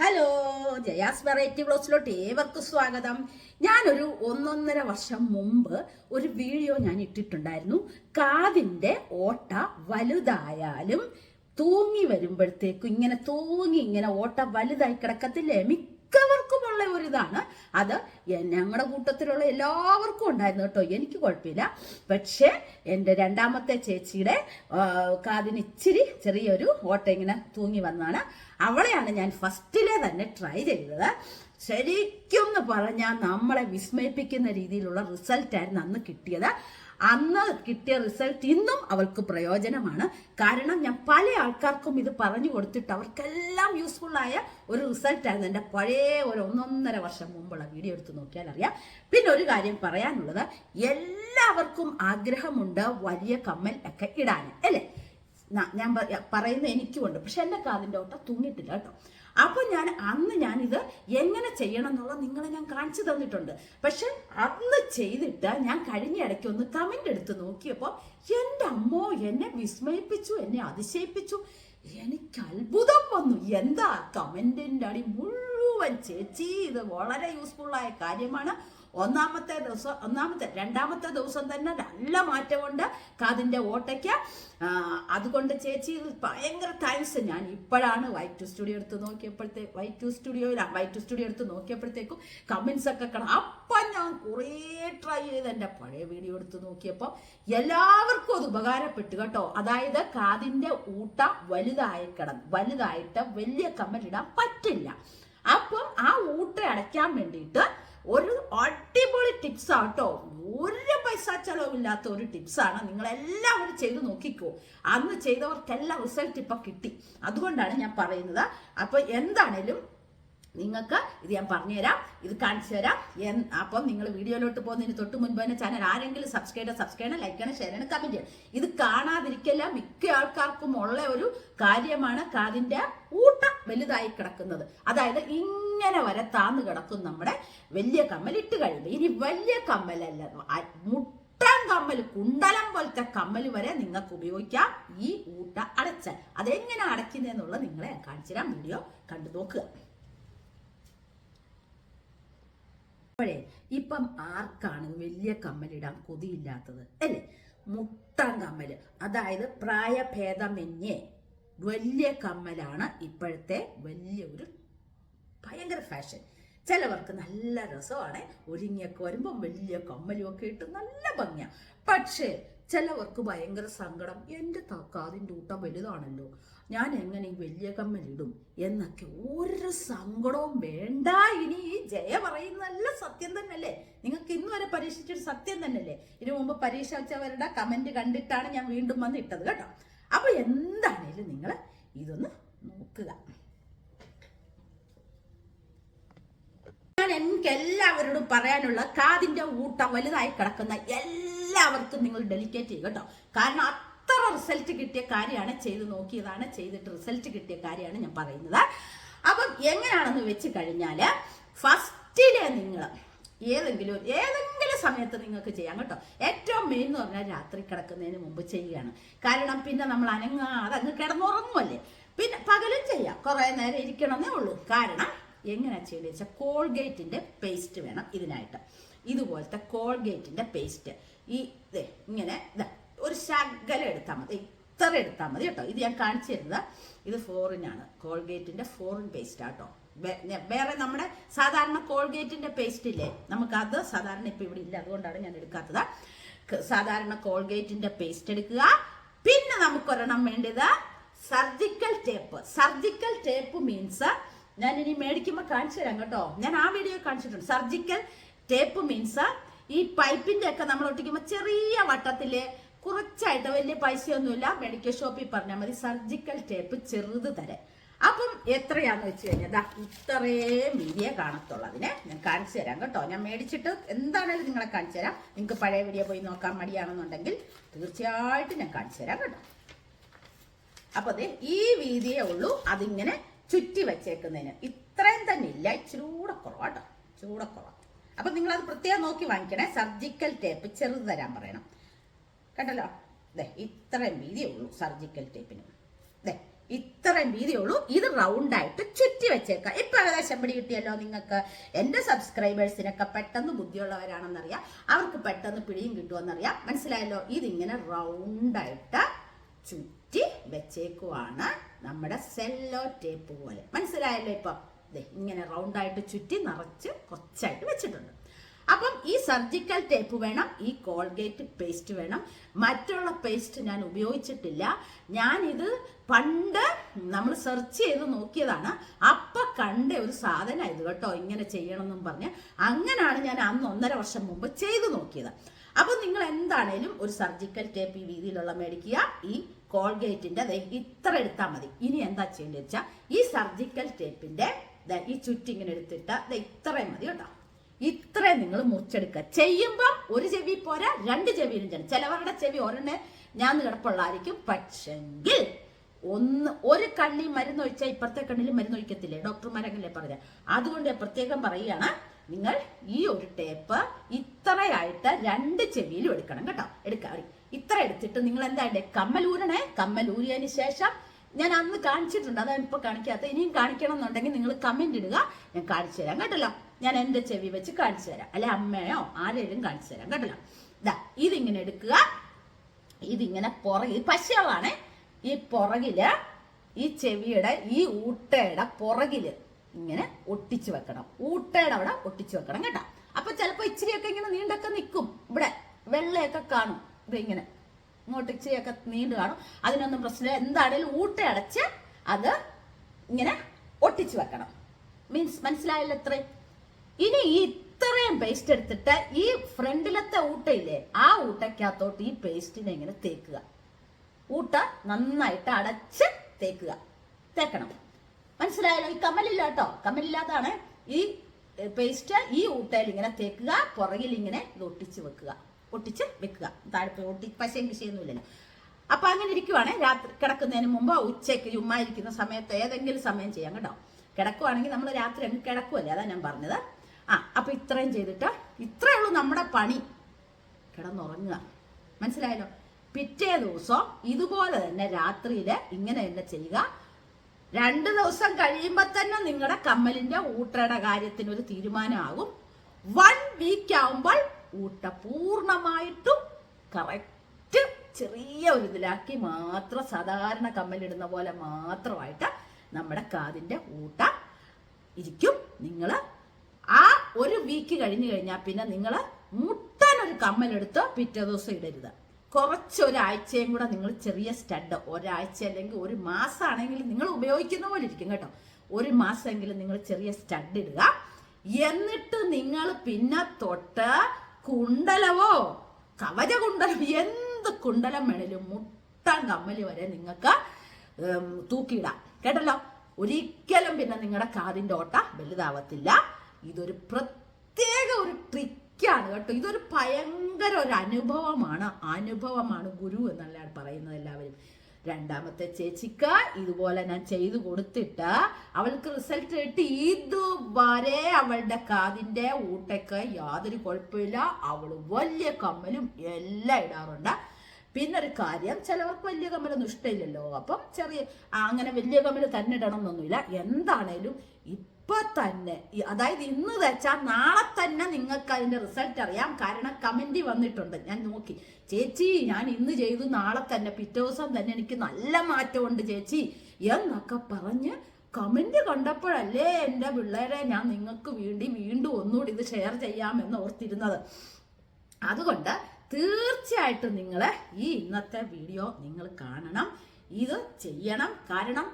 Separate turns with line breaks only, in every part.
Hello Jaya's variety ബ്ലോസിലോട്ട് ഏവർക്കും സ്വാഗതം. ഞാനൊരു ഒന്നൊന്നര വർഷം മുമ്പ് ഒരു വീഡിയോ ഞാൻ ഇട്ടിട്ടുണ്ടായിരുന്നു. കാതിന്റെ ഓട്ട വലുതായാലും തൂങ്ങി വരുമ്പോഴത്തേക്കും ഇങ്ങനെ തൂങ്ങി ഇങ്ങനെ ഓട്ട വലുതായി കിടക്കത്തില്ലേ? മിക്കവർക്കുമുള്ള ഒരു ഇതാണ് അത് ഞങ്ങളുടെ കൂട്ടത്തിലുള്ള എല്ലാവർക്കും ഉണ്ടായിരുന്നു കേട്ടോ. എനിക്ക് കുഴപ്പമില്ല. പക്ഷേ എന്റെ രണ്ടാമത്തെ ചേച്ചിയുടെ കാതിന് ഇച്ചിരി ചെറിയൊരു ഓട്ടം ഇങ്ങനെ തൂങ്ങി വന്നതാണ്. അവളെയാണ് ഞാൻ ഫസ്റ്റിലെ തന്നെ ട്രൈ ചെയ്തത്. ശരിക്കും എന്ന് പറഞ്ഞാൽ നമ്മളെ വിസ്മയിപ്പിക്കുന്ന രീതിയിലുള്ള റിസൾട്ടായിരുന്നു അന്ന് കിട്ടിയത്. അന്ന് കിട്ടിയ റിസൾട്ട് ഇന്നും അവൾക്ക് പ്രയോജനമാണ്. കാരണം ഞാൻ പല ആൾക്കാർക്കും ഇത് പറഞ്ഞു കൊടുത്തിട്ട് അവർക്കെല്ലാം യൂസ്ഫുള്ളായ ഒരു റിസൾട്ടായിരുന്നു എന്റെ പഴയ ഒരു ഒന്നൊന്നര വർഷം മുമ്പുള്ള വീഡിയോ എടുത്ത് നോക്കിയാൽ അറിയാം. പിന്നെ ഒരു കാര്യം പറയാനുള്ളത് എല്ലാവർക്കും ആഗ്രഹമുണ്ട് വലിയ കമ്മൽ ഒക്കെ ഇടാൻ അല്ലേ? ഞാൻ പറയുന്ന എനിക്കുമുണ്ട്. പക്ഷെ എന്റെ കാതിന്റെ ഓട്ട തൂങ്ങിയിട്ടില്ല കേട്ടോ. അപ്പോൾ ഞാൻ അന്ന് ഞാനിത് എങ്ങനെ ചെയ്യണം എന്നുള്ളത് നിങ്ങളെ ഞാൻ കാണിച്ചു തന്നിട്ടുണ്ട്. പക്ഷെ അന്ന് ചെയ്തിട്ട് ഞാൻ കഴിഞ്ഞ ഇടയ്ക്ക് ഒന്ന് കമന്റ് എടുത്ത് നോക്കിയപ്പോൾ എന്റെ അമ്മോ എന്നെ വിസ്മയിപ്പിച്ചു എന്നെ അതിശയിപ്പിച്ചു. എനിക്ക് അത്ഭുതം വന്നു. എന്താ കമന്റിന്റെ അടി? മുഴുവൻ ചേച്ചി ഇത് വളരെ യൂസ്ഫുള്ളായ കാര്യമാണ്. ഒന്നാമത്തെ ദിവസം ഒന്നാമത്തെ രണ്ടാമത്തെ ദിവസം തന്നെ നല്ല മാറ്റമുണ്ട്. കാതിന്റെ ഓട്ടയ്ക്ക്. അതുകൊണ്ട് ചേച്ചി ഭയങ്കര താങ്ക്സ് ഞാൻ ഇപ്പോഴാണ് വൈറ്റ് ടു സ്റ്റുഡിയോ എടുത്ത് നോക്കിയപ്പോഴത്തെ വൈറ്റ് ടു സ്റ്റുഡിയോയിൽ വൈറ്റ് ടു സ്റ്റുഡിയോ എടുത്ത് നോക്കിയപ്പോഴത്തേക്കും കമൻസ് ഒക്കെ കാണാം. അപ്പം ഞാൻ കുറേ ട്രൈ ചെയ്ത് എന്റെ പഴയ വീഡിയോ എടുത്ത് നോക്കിയപ്പോൾ എല്ലാവർക്കും അത് ഉപകാരപ്പെട്ടു കേട്ടോ. അതായത് കാതിന്റെ ഊട്ട വലുതായി കിടന്നു വലുതായിട്ട് വലിയ കമ്മലിടാൻ പറ്റില്ല. അപ്പം ആ ഊട്ട അടയ്ക്കാൻ വേണ്ടിയിട്ട് ഒരു അടിപൊളി ടിപ്സ് ആട്ടോ. ഒരു പൈസ ചെലവില്ലാത്ത ഒരു ടിപ്സാണ് നിങ്ങൾ എല്ലാവരും ചെയ്ത് നോക്കിക്കോ. അന്ന് ചെയ്തവർക്കെല്ലാം റിസൾട്ട് ഇപ്പൊ കിട്ടി. അതുകൊണ്ടാണ് ഞാൻ പറയുന്നത്. അപ്പോൾ എന്താണേലും നിങ്ങൾക്ക് ഇത് ഞാൻ പറഞ്ഞുതരാം ഇത് കാണിച്ചു തരാം അപ്പം നിങ്ങൾ വീഡിയോയിലോട്ട് പോകുന്നതിന് തൊട്ട് മുൻപ് തന്നെ ചാനൽ ആരെങ്കിലും സബ്സ്ക്രൈബ് സബ്സ്ക്രൈബ് ചെയ്യണം ലൈക്ക് ചെയ്യണം ഷെയർ ചെയ്യണം കമന്റ് ചെയ്യണം. ഇത് കാണാതിരിക്കല്ല മിക്ക ആൾക്കാർക്കും ഉള്ള ഒരു കാര്യമാണ് കാതിന്റെ ഊട്ട വലുതായി കിടക്കുന്നത്. അതായത് ഇങ്ങനെ വരെ താന്ന് കിടക്കും നമ്മുടെ വലിയ കമ്മൽ ഇട്ട് കഴിയുമ്പോൾ ഇനി വലിയ കമ്മലല്ല മുട്ടം കമ്മൽ കുണ്ടലം പോലത്തെ കമ്മൽ വരെ നിങ്ങൾക്ക് ഉപയോഗിക്കാം. ഈ ഊട്ട അടച്ചാൽ. അതെങ്ങനെ അടയ്ക്കുന്നതെന്നുള്ളത് നിങ്ങളെ കാണിച്ചു തരാം വീഡിയോ കണ്ടു നോക്കുക. അപ്പോഴേ ഇപ്പം ആർക്കാണ് വലിയ കമ്മലിടാൻ കൊതിയില്ലാത്തത്? അല്ലേ? മുട്ടാൻ കമ്മൽ അതായത് പ്രായഭേദമന്യേ വലിയ കമ്മലാണ് ഇപ്പോഴത്തെ വലിയ ഒരു ഭയങ്കര ഫാഷൻ ചിലവർക്ക് നല്ല രസമാണ്. ഒരുങ്ങിയൊക്കെ വരുമ്പം വലിയ കമ്മലും ഒക്കെ ഇട്ട് നല്ല ഭംഗിയാണ് പക്ഷേ ചിലവർക്ക് ഭയങ്കര സങ്കടം. എന്റെ തക്കാതിന്റെ ഊട്ടം വലുതാണല്ലോ. ഞാൻ എങ്ങനെ ഈ വലിയ കമ്മലിടും എന്നൊക്കെ ഒരു സങ്കടവും വേണ്ട. ഇനി ഈ ജയ പറയുന്നതല്ല സത്യം തന്നെയല്ലേ? നിങ്ങൾക്ക് ഇന്ന് വരെ പരീക്ഷിച്ചൊരു സത്യം തന്നെയല്ലേ? ഇതിനു മുമ്പ് പരീക്ഷ വെച്ചവരുടെ കമന്റ് കണ്ടിട്ടാണ് ഞാൻ വീണ്ടും വന്ന് ഇട്ടത് കേട്ടോ. അപ്പോൾ എന്താണേലും നിങ്ങൾ ഇതൊന്ന് നോക്കുക. ഞാൻ എനിക്ക് എല്ലാവരോടും പറയാനുള്ള കാതിന്റെ ഊട്ടം വലുതായി കിടക്കുന്ന എല്ലാവർക്കും നിങ്ങൾ ഡെലിക്കേറ്റ് ചെയ്യും കേട്ടോ. കാരണം അത്ര റിസൾട്ട് കിട്ടിയ കാര്യമാണ് ചെയ്ത് നോക്കിയതാണ് ചെയ്തിട്ട് റിസൾട്ട് കിട്ടിയ കാര്യമാണ് ഞാൻ പറയുന്നത്. അപ്പം എങ്ങനെയാണെന്ന് വെച്ച് കഴിഞ്ഞാൽ ഫസ്റ്റിലെ നിങ്ങൾ ഏതെങ്കിലും ഏതെങ്കിലും സമയത്ത് നിങ്ങൾക്ക് ചെയ്യാം കേട്ടോ. ഏറ്റവും മെയിൻ എന്ന് പറഞ്ഞാൽ രാത്രി കിടക്കുന്നതിന് മുമ്പ് ചെയ്യുകയാണ്. കാരണം പിന്നെ നമ്മൾ അനങ്ങാതെ അങ്ങ് കിടന്നുറങ്ങുമല്ലേ പിന്നെ പകലും ചെയ്യാം. കുറേ നേരം ഇരിക്കണമെന്നേ ഉള്ളൂ. കാരണം എങ്ങനെയാ ചെയ്യേണ്ടത് വെച്ചാൽ കോൾഗേറ്റിന്റെ പേസ്റ്റ് വേണം ഇതിനായിട്ട്. ഇതുപോലത്തെ കോൾഗേറ്റിന്റെ പേസ്റ്റ് ഈ ദേ ഇങ്ങനെ ഇതാ ഒരു ശകലം എടുത്താൽ മതി. ഇത്ര എടുത്താൽ മതി കേട്ടോ. ഇത് ഞാൻ കാണിച്ചു തരുന്നത്. ഇത് ഫോറിനാണ് കോൾഗേറ്റിന്റെ ഫോറിൻ പേസ്റ്റ് ആട്ടോ വേറെ നമ്മുടെ സാധാരണ കോൾഗേറ്റിന്റെ പേസ്റ്റ് ഇല്ലേ? നമുക്കത് സാധാരണ ഇപ്പൊ ഇവിടെ ഇല്ല. അതുകൊണ്ടാണ് ഞാൻ എടുക്കാത്തത്. സാധാരണ കോൾഗേറ്റിന്റെ പേസ്റ്റ് എടുക്കുക. പിന്നെ നമുക്കൊരെണ്ണം വേണ്ടത് surgical tape surgical tape means ഞാൻ ഇനി മേടിക്കുമ്പോൾ കാണിച്ചു തരാം കേട്ടോ. ഞാൻ ആ വീഡിയോ കാണിച്ചിട്ടുണ്ട്. സർജിക്കൽ ടേപ്പ് മീൻസ് ഈ പൈപ്പിന്റെ ഒക്കെ നമ്മൾ ഒട്ടിക്കുമ്പോൾ ചെറിയ വട്ടത്തിൽ കുറച്ചായിട്ട് വലിയ പൈസയൊന്നുമില്ല. മെഡിക്കൽ ഷോപ്പിൽ പറഞ്ഞാൽ മതി. സർജിക്കൽ ടേപ്പ് ചെറുത് തരാം. അപ്പം എത്രയാന്ന് വെച്ച് കഴിഞ്ഞാൽ ദാ ഇത്രയും വീഡിയോ കാണത്തുള്ളൂ. അതിനെ ഞാൻ കാണിച്ചു തരാം കേട്ടോ. ഞാൻ മേടിച്ചിട്ട് എന്താണേലും നിങ്ങളെ കാണിച്ചു തരാം. നിങ്ങൾക്ക് പഴയ വീഡിയോ പോയി നോക്കാൻ മടിയാണെന്നുണ്ടെങ്കിൽ തീർച്ചയായിട്ടും ഞാൻ കാണിച്ചു തരാം കേട്ടോ. അപ്പൊ അതെ ഈ വീതിയേ ഉള്ളൂ. അതിങ്ങനെ ചുറ്റി വെച്ചേക്കുന്നതിന്. ഇത്രയും തന്നെ ഇല്ല. ചൂടെ കുറവാട്ടോ ചൂടെ കുറവാ. അപ്പൊ അത് പ്രത്യേകം നോക്കി വാങ്ങിക്കണേ. സർജിക്കൽ ടേപ്പ് ചെറുത് തരാൻ പറയണം. കണ്ടല്ലോ? ദേ ഇത്രയും വീതിയേ ഉള്ളൂ സർജിക്കൽ ടേപ്പിന് ദേ ഇത്രയും വീതിയുള്ളൂ ഇത് റൗണ്ടായിട്ട് ചുറ്റി വെച്ചേക്കാം. ഇപ്പൊ ഏകദേശം പിടി കിട്ടിയല്ലോ നിങ്ങൾക്ക്? എന്റെ സബ്സ്ക്രൈബേഴ്സിനൊക്കെ പെട്ടെന്ന് ബുദ്ധിയുള്ളവരാണെന്നറിയാം. അവർക്ക് പെട്ടെന്ന് പിടിയും കിട്ടുമെന്നറിയാം മനസ്സിലായല്ലോ? ഇതിങ്ങനെ റൗണ്ടായിട്ട് ചുറ്റി വെച്ചേക്കുവാണ്. നമ്മുടെ സെല്ലോ ടേപ്പ് പോലെ. മനസ്സിലായല്ലോ ഇപ്പൊ? ഇങ്ങനെ റൗണ്ടായിട്ട് ചുറ്റി നിറച്ച് കുറച്ചായിട്ട് വെച്ചിട്ടുണ്ട്. അപ്പം ഈ സർജിക്കൽ ടേപ്പ് വേണം ഈ കോൾഗേറ്റ് പേസ്റ്റ് വേണം. മറ്റുള്ള പേസ്റ്റ് ഞാൻ ഉപയോഗിച്ചിട്ടില്ല. ഞാനിത് പണ്ട് നമ്മൾ സെർച്ച് ചെയ്ത് നോക്കിയതാണ്. അപ്പൊ കണ്ട ഒരു സാധനം ഇത് കേട്ടോ ഇങ്ങനെ ചെയ്യണമെന്നും പറഞ്ഞ്. അങ്ങനെയാണ് ഞാൻ അന്ന് ഒന്നര വർഷം മുമ്പ് ചെയ്ത് നോക്കിയത്. അപ്പൊ നിങ്ങൾ എന്താണേലും ഒരു സർജിക്കൽ ടേപ്പ് ഈ രീതിയിലുള്ള മേടിക്കുക. ഈ കോൾഗേറ്റിന്റെ ദേ ഇത്ര എടുത്താൽ മതി. ഇനി എന്താ ചെയ്യേണ്ടത് വെച്ചാൽ ഈ സർജിക്കൽ ടേപ്പിന്റെ ഈ ചുറ്റിങ്ങനെ എടുത്തിട്ട് ഇത്രയും മതി കേട്ടോ. ഇത്രയും നിങ്ങൾ മുറിച്ചെടുക്കുക. ചെയ്യുമ്പം ഒരു ചെവി പോരാ രണ്ട് ചെവിയിലും ചെയ്യണം. ചിലവരുടെ ചെവി ഒരെണ്ണ ഞാൻ കിടപ്പുള്ളായിരിക്കും പക്ഷെങ്കിൽ ഒന്ന് ഒരു കണ്ണി മരുന്ന് ഒഴിച്ചാൽ ഇപ്പുറത്തെ കണ്ണിൽ മരുന്ന് ഒഴിക്കത്തില്ലേ? ഡോക്ടർമാരങ്ങനെ പറഞ്ഞ. അതുകൊണ്ട് പ്രത്യേകം പറയുകയാണ് നിങ്ങൾ ഈ ഒരു ടേപ്പ് ഇത്രയായിട്ട് രണ്ട് ചെവിയിലും എടുക്കണം കേട്ടോ. എടുക്കാം ഇത്ര എടുത്തിട്ട് നിങ്ങൾ എന്താ കമ്മലൂരണേ കമ്മലൂരിയതിന് ശേഷം ഞാൻ അന്ന് കാണിച്ചിട്ടുണ്ട്. അതാണ് ഇപ്പൊ കാണിക്കാത്ത. ഇനിയും കാണിക്കണം എന്നുണ്ടെങ്കിൽ നിങ്ങൾ കമന്റ് ഇടുക. ഞാൻ കാണിച്ചു തരാം കേട്ടല്ലോ? ഞാൻ എന്റെ ചെവി വെച്ച് കാണിച്ചു തരാം. അല്ലെ അമ്മയോ ആരെയും കാണിച്ചു തരാം കേട്ടല്ലോ? ഇതാ ഇതിങ്ങനെ എടുക്കുക. ഇതിങ്ങനെ പുറകിൽ പശയാണ് ഈ പുറകിൽ ഈ ചെവിയുടെ ഈ ഊട്ടയുടെ പുറകിൽ ഇങ്ങനെ ഒട്ടിച്ചു വെക്കണം. ഊട്ടയുടെ അവിടെ ഒട്ടിച്ചു വെക്കണം കേട്ടോ. അപ്പൊ ചിലപ്പോ ഇച്ചിരിയൊക്കെ ഇങ്ങനെ നീണ്ടൊക്കെ നിൽക്കും. ഇവിടെ വെള്ളയൊക്കെ കാണും. ഇങ്ങനെ ഇങ്ങോട്ട് ഇച്ചിരിയൊക്കെ നീണ്ടു കാണും. അതിനൊന്നും പ്രശ്നമില്ല. എന്താണേലും ഊട്ട അടച്ച് അത് ഇങ്ങനെ ഒട്ടിച്ചു വെക്കണം. മീൻസ് മനസ്സിലായല്ലോ ഇത്രയും? ഇനി ഈ ഇത്രയും പേസ്റ്റ് എടുത്തിട്ട് ഈ ഫ്രണ്ടിലത്തെ ഊട്ടയില്ലേ ആ ഊട്ടയ്ക്കകത്തോട്ട് ഈ പേസ്റ്റിനെ ഇങ്ങനെ തേക്കുക. ഊട്ട നന്നായിട്ട് അടച്ച് തേക്കുക. തേക്കണം. മനസ്സിലായല്ലോ? ഈ കമ്മലില്ല കേട്ടോ? കമ്മലില്ലാതാണ് ഈ പേസ്റ്റ് ഈ ഊട്ടയിൽ ഇങ്ങനെ തേക്കുക പുറകിൽ ഇങ്ങനെ ഇത് ഒട്ടിച്ചു വെക്കുക. ഒട്ടിച്ച് വെക്കുക. താഴെ ഒട്ടി പശയും പിശയൊന്നുമില്ലല്ലോ അപ്പൊ അങ്ങനെ ഇരിക്കുവാണ്. രാത്രി കിടക്കുന്നതിന് മുമ്പ് ഉച്ചയ്ക്ക് ചുമ്മാ ഇരിക്കുന്ന സമയത്ത് ഏതെങ്കിലും സമയം ചെയ്യാം കേട്ടോ. കിടക്കുവാണെങ്കിൽ നമ്മൾ രാത്രി അങ്ങ് കിടക്കുമല്ലേ അതാ ഞാൻ പറഞ്ഞത്. ആ അപ്പൊ ഇത്രയും ചെയ്തിട്ട് ഇത്രയേ ഉള്ളൂ നമ്മുടെ പണി. കിടന്നുറങ്ങുക. മനസ്സിലായല്ലോ? പിറ്റേ ദിവസം ഇതുപോലെ തന്നെ രാത്രിയിൽ ഇങ്ങനെ തന്നെ ചെയ്യുക. രണ്ട് ദിവസം കഴിയുമ്പോൾ തന്നെ നിങ്ങളുടെ കമ്മലിന്റെ ഊട്ടയുടെ കാര്യത്തിന് ഒരു തീരുമാനമാകും. വൺ വീക്ക് ആവുമ്പോൾ ഊട്ട പൂർണമായിട്ടും കറക്റ്റ് ചെറിയ ഒരു ഇതിലാക്കി മാത്രം സാധാരണ കമ്മലിടുന്ന പോലെ മാത്രമായിട്ട് നമ്മുടെ കാതിന്റെ ഊട്ട ഇരിക്കും. നിങ്ങൾ ആ ഒരു വീക്ക് കഴിഞ്ഞു കഴിഞ്ഞാൽ പിന്നെ നിങ്ങൾ മുട്ടൻ ഒരു കമ്മലെടുത്ത് പിറ്റേ ദിവസം ഇടരുത്. കുറച്ച് ഒരാഴ്ചയും കൂടെ നിങ്ങൾ ചെറിയ സ്റ്റഡ് ഒരാഴ്ച അല്ലെങ്കിൽ ഒരു മാസമാണെങ്കിൽ നിങ്ങൾ ഉപയോഗിക്കുന്ന പോലെ ഇരിക്കും കേട്ടോ. ഒരു മാസമെങ്കിലും നിങ്ങൾ ചെറിയ സ്റ്റഡ് ഇടുക. എന്നിട്ട് നിങ്ങൾ പിന്നെ തൊട്ട് കുണ്ടലവോ? കവച കുണ്ടലം എന്ത് കുണ്ടലം വേണേലും മുട്ട കമ്മലി വരെ നിങ്ങൾക്ക് തൂക്കിയിടാം. കേട്ടല്ലോ? ഒരിക്കലും പിന്നെ നിങ്ങളുടെ കാതിന്റെ ഓട്ട വലുതാവത്തില്ല. ഇതൊരു പ്രത്യേക ഒരു ട്രിക്കാണ് കേട്ടോ. ഇതൊരു ഭയങ്കര ഒരു അനുഭവമാണ്. അനുഭവമാണ് ഗുരു എന്നല്ല പറയുന്നത് എല്ലാവരും. രണ്ടാമത്തെ ചേച്ചിക്ക് ഇതുപോലെ ഞാൻ ചെയ്തു കൊടുത്തിട്ട് അവൾക്ക് റിസൾട്ട് കിട്ടി. ഇതുവരെ അവളുടെ കാതിന്റെ ഊട്ടയ്ക്ക് യാതൊരു കുഴപ്പമില്ല. അവൾ വലിയ കമ്മലും എല്ലാം ഇടാറുണ്ട്. പിന്നെ ഒരു കാര്യം ചിലവർക്ക് വലിയ കമ്മലൊന്നും ഇഷ്ടമില്ലല്ലോ. അപ്പം ചെറിയ അങ്ങനെ വലിയ കമ്മൽ തന്നെ ഇടണം എന്നൊന്നുമില്ല. എന്താണേലും ഇപ്പൊ തന്നെ. അതായത് ഇന്ന് വെച്ചാൽ നാളെ തന്നെ നിങ്ങൾക്ക് അതിന്റെ റിസൾട്ട് അറിയാം. കാരണം കമന്റ് വന്നിട്ടുണ്ട്. ഞാൻ നോക്കി. ചേച്ചി ഞാൻ ഇന്ന് ചെയ്തു. നാളെ തന്നെ. പിറ്റേ ദിവസം തന്നെ എനിക്ക് നല്ല മാറ്റമുണ്ട് ചേച്ചി എന്നൊക്കെ പറഞ്ഞ് കമന്റ് കണ്ടപ്പോഴല്ലേ എന്റെ പിള്ളേരെ ഞാൻ നിങ്ങൾക്ക് വേണ്ടി വീണ്ടും ഒന്നുകൂടി ഇത് ഷെയർ ചെയ്യാമെന്ന് ഓർത്തിരുന്നത്. അതുകൊണ്ട് തീർച്ചയായിട്ടും നിങ്ങൾ ഈ ഇന്നത്തെ വീഡിയോ നിങ്ങൾ കാണണം. ഇത് ചെയ്യണം. കാരണം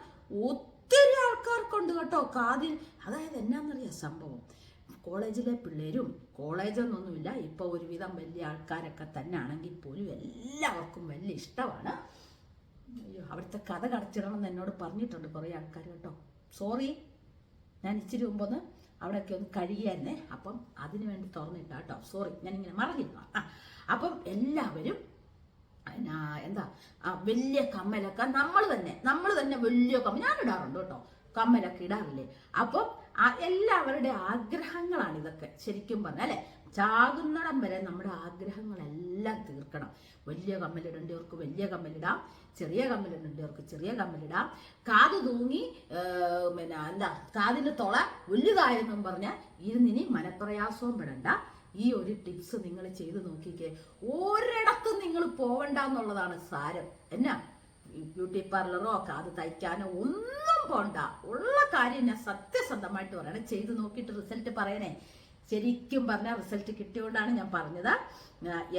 ഒത്തിരി ആൾക്കാർക്കുണ്ട് കേട്ടോ കാതിൽ. അതായത് എന്നാന്നറിയാം സംഭവം? കോളേജിലെ പിള്ളേരും കോളേജെന്നൊന്നുമില്ല ഇപ്പോൾ ഒരുവിധം വലിയ ആൾക്കാരൊക്കെ തന്നെ ആണെങ്കിൽ പോലും എല്ലാവർക്കും വലിയ ഇഷ്ടമാണ്. അയ്യോ അവിടുത്തെ കഥ കടച്ചിടണം എന്ന് എന്നോട് പറഞ്ഞിട്ടുണ്ട് കുറേ ആൾക്കാർ കേട്ടോ. സോറി ഞാൻ ഇച്ചിരി മുമ്പൊന്ന് അവിടെയൊക്കെ ഒന്ന് കഴിയായിരുന്നേ അപ്പം അതിനു വേണ്ടി തുറന്നിട്ടാട്ടോ സോറി ഞാനിങ്ങനെ മറന്നിരുന്നു. ആ അപ്പം എല്ലാവരും എന്താ വലിയ കമ്മലൊക്കെ നമ്മൾ തന്നെ നമ്മൾ തന്നെ വലിയ കമ്മൽ ഞാൻ ഇടാറുണ്ട് കേട്ടോ കമ്മലൊക്കെ ഇടാറില്ലേ? അപ്പം എല്ലാവരുടെ ആഗ്രഹങ്ങളാണ് ഇതൊക്കെ ശരിക്കും പറഞ്ഞാൽ അല്ലേ? ചാകുന്നിടം വരെ നമ്മുടെ ആഗ്രഹങ്ങളെല്ലാം തീർക്കണം. വലിയ കമ്മലിടേണ്ടവർക്ക് വലിയ കമ്മലിടാം ചെറിയ കമ്മലിടേണ്ടവർക്ക് ചെറിയ കമ്മലിടാം. കാത് തൂങ്ങി പിന്നെ എന്താ കാതിന്റെ തുള വലുതായെന്നും പറഞ്ഞാൽ ഇരുന്നിനി മനപ്രയാസവും പെടണ്ട. ഈ ഒരു ടിപ്സ് നിങ്ങൾ ചെയ്ത് നോക്കിക്കേ. ഒരിടത്തും നിങ്ങൾ പോവണ്ട എന്നുള്ളതാണ് സാരം. എന്നാ? ബ്യൂട്ടി പാർലറോ കാത് തയ്ക്കാനോ ഒന്നും പോണ്ട. ഉള്ള കാര്യം ഞാൻ സത്യസന്ധമായിട്ട് പറയണേ. ചെയ്ത് നോക്കിയിട്ട് റിസൾട്ട് പറയണേ. ശരിക്കും പറഞ്ഞാൽ റിസൾട്ട് കിട്ടിയോണ്ടാണ് ഞാൻ പറഞ്ഞത്.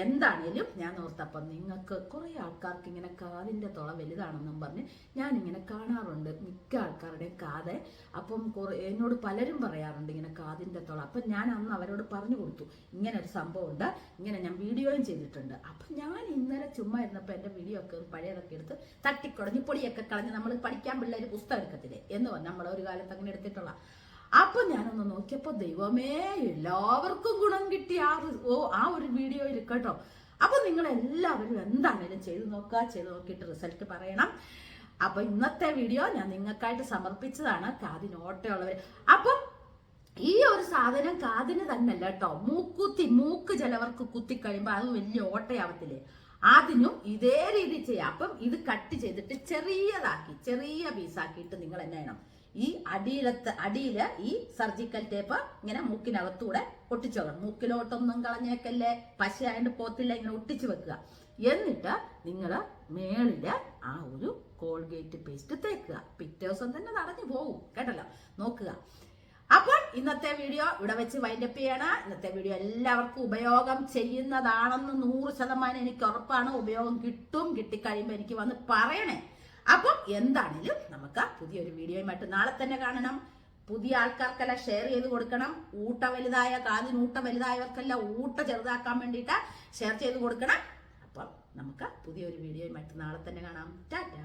എന്താണേലും ഞാൻ ഓർത്തപ്പം നിങ്ങൾക്ക് കുറേ ആൾക്കാർക്ക് ഇങ്ങനെ കാതിന്റെ തുള വലുതാണെന്നും പറഞ്ഞ് ഞാൻ ഇങ്ങനെ കാണാറുണ്ട്. മിക്ക ആൾക്കാരുടെയും കാത്. അപ്പം കുറേ എന്നോട് പലരും പറയാറുണ്ട് ഇങ്ങനെ കാതിന്റെ തുള. അപ്പം ഞാൻ അന്ന് അവരോട് പറഞ്ഞു കൊടുത്തു. ഇങ്ങനെ ഒരു സംഭവം ഉണ്ട് ഇങ്ങനെ ഞാൻ വീഡിയോയും ചെയ്തിട്ടുണ്ട്. അപ്പം ഞാൻ ഇന്നലെ ചുമ്മാ ഇരുന്നപ്പോൾ എന്റെ വീഡിയോ ഒക്കെ പഴയതൊക്കെ എടുത്ത് തട്ടിക്കുടഞ്ഞ് പൊടിയൊക്കെ കളഞ്ഞ് നമ്മൾ പഠിക്കാൻ പിള്ളേർ പുസ്തകം എടുക്കത്തില്ലേ? എന്ന് നമ്മൾ ഒരു കാലത്ത് അങ്ങനെ എടുത്തിട്ടുള്ള അപ്പൊ ഞാനൊന്ന് നോക്കിയപ്പോ ദൈവമേ എല്ലാവർക്കും ഗുണം കിട്ടി ആ ഓ ആ ഒരു വീഡിയോ ഇരിക്കട്ടോ അപ്പൊ നിങ്ങൾ എല്ലാവരും എന്താണേലും ചെയ്തു നോക്കുക ചെയ്തു നോക്കിയിട്ട് റിസൾട്ട് പറയണം. അപ്പൊ ഇന്നത്തെ വീഡിയോ ഞാൻ നിങ്ങൾക്കായിട്ട് സമർപ്പിച്ചതാണ്. കാതിന് ഓട്ടയുള്ളവർ അപ്പം ഈ ഒരു സാധനം കാതിന് തന്നെയല്ല കേട്ടോ. മൂക്കുത്തി മൂക്ക് ചിലവർക്ക് കുത്തി കഴിയുമ്പോൾ അത് വലിയ ഓട്ടയാവത്തില്ലേ? അതിനും ഇതേ രീതി ചെയ്യാം. അപ്പം ഇത് കട്ട് ചെയ്തിട്ട് ചെറിയതാക്കി ചെറിയ പീസാക്കിയിട്ട് നിങ്ങൾ എന്നെ ചെയ്യണം? ഈ അടിയിലത്തെ അടിയിൽ ഈ സർജിക്കൽ ടേപ്പ് ഇങ്ങനെ മൂക്കിനകത്തൂടെ ഒട്ടിച്ചു വെക്കണം. മൂക്കിലോട്ടൊന്നും കളഞ്ഞേക്കല്ലേ. പശയായിട്ട് പോത്തില്ല ഇങ്ങനെ ഒട്ടിച്ചു വെക്കുക. എന്നിട്ട് നിങ്ങൾ മേളിൽ ആ ഒരു കോൾഗേറ്റ് പേസ്റ്റ് തേക്കുക. പിറ്റേ ദിവസം തന്നെ നടഞ്ഞു പോകും കേട്ടല്ലോ? നോക്കുക. അപ്പോൾ ഇന്നത്തെ വീഡിയോ ഇവിടെ വെച്ച് വൈൻഡപ്പ് ചെയ്യണം. ഇന്നത്തെ വീഡിയോ എല്ലാവർക്കും ഉപയോഗം ചെയ്യുന്നതാണെന്ന് നൂറ് ശതമാനം എനിക്ക് ഉറപ്പാണ്. ഉപയോഗം കിട്ടും കിട്ടിക്കഴിയുമ്പോൾ എനിക്ക് വന്ന് പറയണേ. അപ്പം എന്താണെങ്കിലും നമുക്ക് പുതിയൊരു വീഡിയോയുമായിട്ട് നാളെ തന്നെ കാണണം. പുതിയ ആൾക്കാർക്കെല്ലാം ഷെയർ ചെയ്ത് കൊടുക്കണം. ഊട്ട വലുതായ കാതിന് ഊട്ട വലുതായവർക്കെല്ലാം ഊട്ട ചെറുതാക്കാൻ വേണ്ടിയിട്ട് ഷെയർ ചെയ്ത് കൊടുക്കണം. അപ്പം നമുക്ക് പുതിയൊരു വീഡിയോയുമായിട്ട് നാളെ തന്നെ കാണാം. ടാറ്റാ.